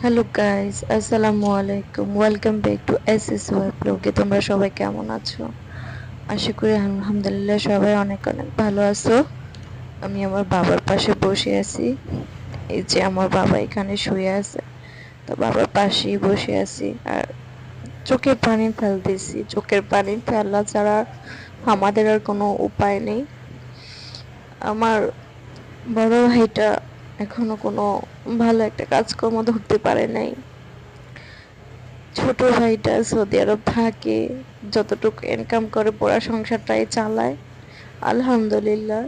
Hello guys আসসালামু আলাইকুম welcome back to S S ব্লগে তোমরা সবাই কেমন আছো? আশা করি, আলহামদুলিল্লাহ, সবাই অনেক অনেক ভালো আছো। আমি আমার বাবার পাশে বসে আছি। এই যে আমার বাবা এখানে শুয়ে আছে। তো বাবার পাশেই বসে আছি। আর চোখের পানি ফেলতেছি চোখের পানি ফেলা ছাড়া আমাদের আর কোনো উপায় নেই। আমার বড় ভাইটা এখনও কোনো ভালো একটা কাজকর্ম ধরতে পারে নাই। ছোট ভাইটা সৌদি আরব থাকে, যতটুকু ইনকাম করে পড়া সংসারটাই চালায়, আলহামদুলিল্লাহ।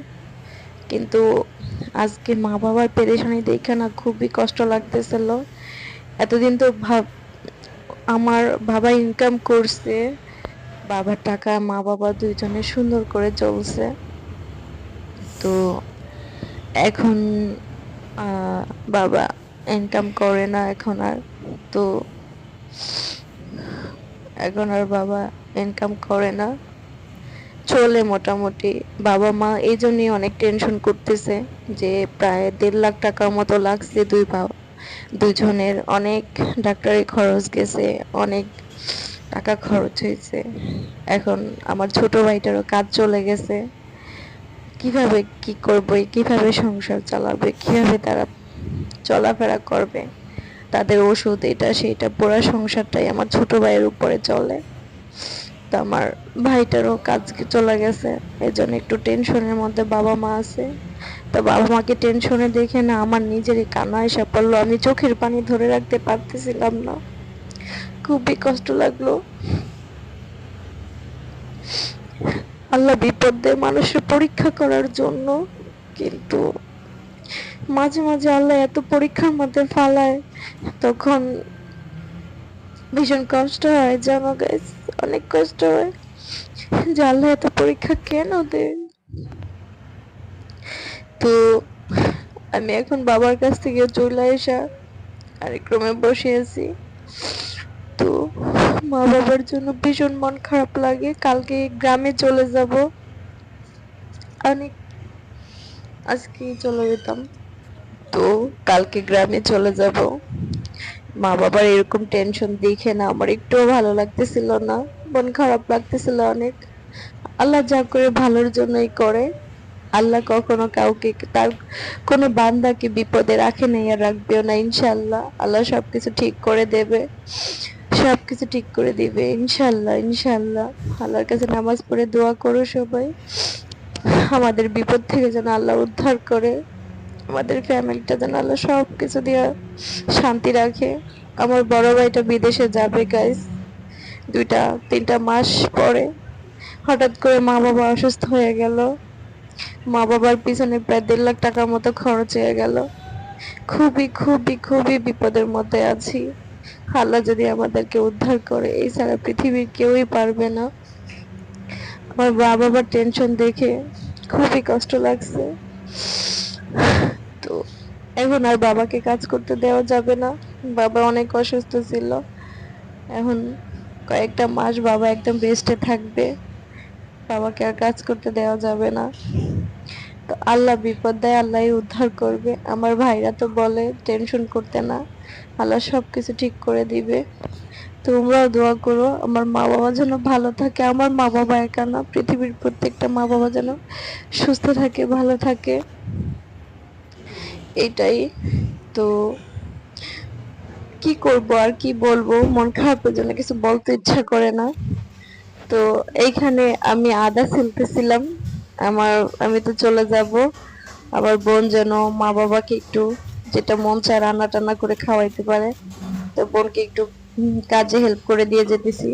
কিন্তু আজকে মা বাবার পেরেশানি দেখে না খুবই কষ্ট লাগতেছিল। এতদিন তো ভাব, আমার বাবা ইনকাম করছে, বাবার টাকা মা বাবা দুইজনে সুন্দর করে চলছে। তো এখন বাবা ইনকাম করে না এখন আর। তো এখন আর বাবা ইনকাম করে না। চলে মোটামুটি। বাবা মা এই জন্যই অনেক টেনশন করতেছে যে প্রায় দেড় লাখ টাকার মতো লাগছে দুই বাবা দুজনের অনেক ডাক্তারি খরচ গেছে, অনেক টাকা খরচ হয়েছে। এখন আমার ছোট ভাইটারও কাজ চলে গেছে। কীভাবে কি করবে, কীভাবে সংসার চালাবে, কীভাবে তারা চলাফেরা করবে, তাদের ওষুধ এটা সেটা পুরো সংসারটাই আমার ছোট ভাইয়ের উপরে চলে। তো আমার ভাইটারও কাজ চলে গেছে এই জন্য একটু টেনশনের মধ্যে বাবা মা আছে। তো বাবা মাকে টেনশনে দেখে না আমার নিজেরই কান্না এসে পড়ল, আমি চোখের পানি ধরে রাখতে পারতেছিলাম না। খুবই কষ্ট লাগল। আল্লাহ বিপদ দেয় মানুষের পরীক্ষা করার জন্য, কিন্তু মাঝে মাঝে আল্লাহ এত পরীক্ষার মধ্যে ফালায়, তখন ভীষণ কষ্ট হয়। জানো গাইস অনেক কষ্ট হয় যে আল্লাহ এত পরীক্ষা কেন দেয় তো আমি এখন বাবার কাছ থেকে চলে আসা, আরেক রুমে বসে আছি। তো মা বাবার জন্য ভীষণ মন খারাপ লাগে। কালকে গ্রামে চলে যাব। অনেক আজকেই চলে যেতাম। তো কালকে গ্রামে চলে যাব। মা বাবার এরকম টেনশন দেখে না, আমার একটুও ভালো লাগতেছিল না। মন খারাপ লাগতেছিল অনেক। আল্লাহ যা করে ভালোর জন্যই করে। আল্লাহ কখনো কাউকে, তার কোনো বান্দাকে বিপদে রাখে নাই আর রাখবেও না ইনশাল্লাহ আল্লাহ সবকিছু ঠিক করে দেবে। সবকিছু ঠিক করে দিবে, ইনশাল্লাহ ইনশাল্লাহ। আল্লাহর কাছে নামাজ পড়ে দোয়া করো সবাই। আমাদের বিপদ থেকে যেন আল্লাহ উদ্ধার করে। আমাদের ফ্যামিলিটা যেন আল্লাহ সব কিছু দিয়ে শান্তি রাখে। আমার বড় ভাইটা বিদেশে যাবে গাইস দুইটা, তিনটা মাস পরে হঠাৎ করে মা বাবা অসুস্থ হয়ে গেল। মা বাবার পিছনে প্রায় দেড় লাখ টাকার মতো খরচ হয়ে গেল। খুবই খুবই খুবই বিপদের মধ্যে আছি। আল্লাহ যদি আমাদেরকে উদ্ধার করে, এই সারা পৃথিবীর কেউই পারবে না। আমার মা বাবার টেনশন দেখে খুবই কষ্ট লাগছে। তো এখন আর বাবাকে কাজ করতে দেওয়া যাবে না। বাবা অনেক অসুস্থ ছিল। এখন কয়েকটা মাস বাবা একদম রেস্টে থাকবে। বাবাকে আর কাজ করতে দেওয়া যাবে না। তো আল্লাহ বিপদ দেয় আল্লাহই উদ্ধার করবে। আমার ভাইরা তো বলে, টেনশন করতে না। আল্লাহ সব কিছু ঠিক করে দিবে। তোমরাও দোয়া করো, আমার মা বাবা যেন ভালো থাকে, আমার মা বাবা একা না, পৃথিবীর প্রত্যেকটা মা বাবা যেন সুস্থ থাকে, ভালো থাকে। এটাই। তো কি করব, আর কি বলব? মন খারাপের জন্য কিছু বলতে ইচ্ছা করে না। তো এইখানে আমি আদা ছিলতেছিলাম। আমার, আমি তো চলে যাব। আবার বোন যেন মা বাবাকে একটু যেটা মন চায় রান্না টান্না করে খাওয়াইতে পারে। তো বোনকে একটু কাজে হেল্প করে দিয়ে যেতেছি।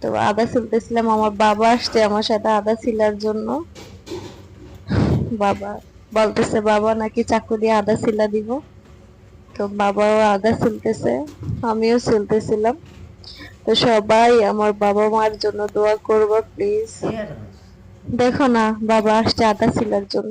তো আদা ছিলতেছিলাম, আমার বাবা আসছে আমার সাথে আদা ছিলার জন্য। বাবা বলতেছে, বাবা নাকি চাকু দিয়ে আদা ছিলা দিব? তো বাবাও আদা ছিলতেছে, আমিও ছিলতেছিলাম। তো সবাই আমার বাবা মার জন্য দোয়া করব প্লিজ দেখো না বাবা আসছে আদা ছিলার জন্য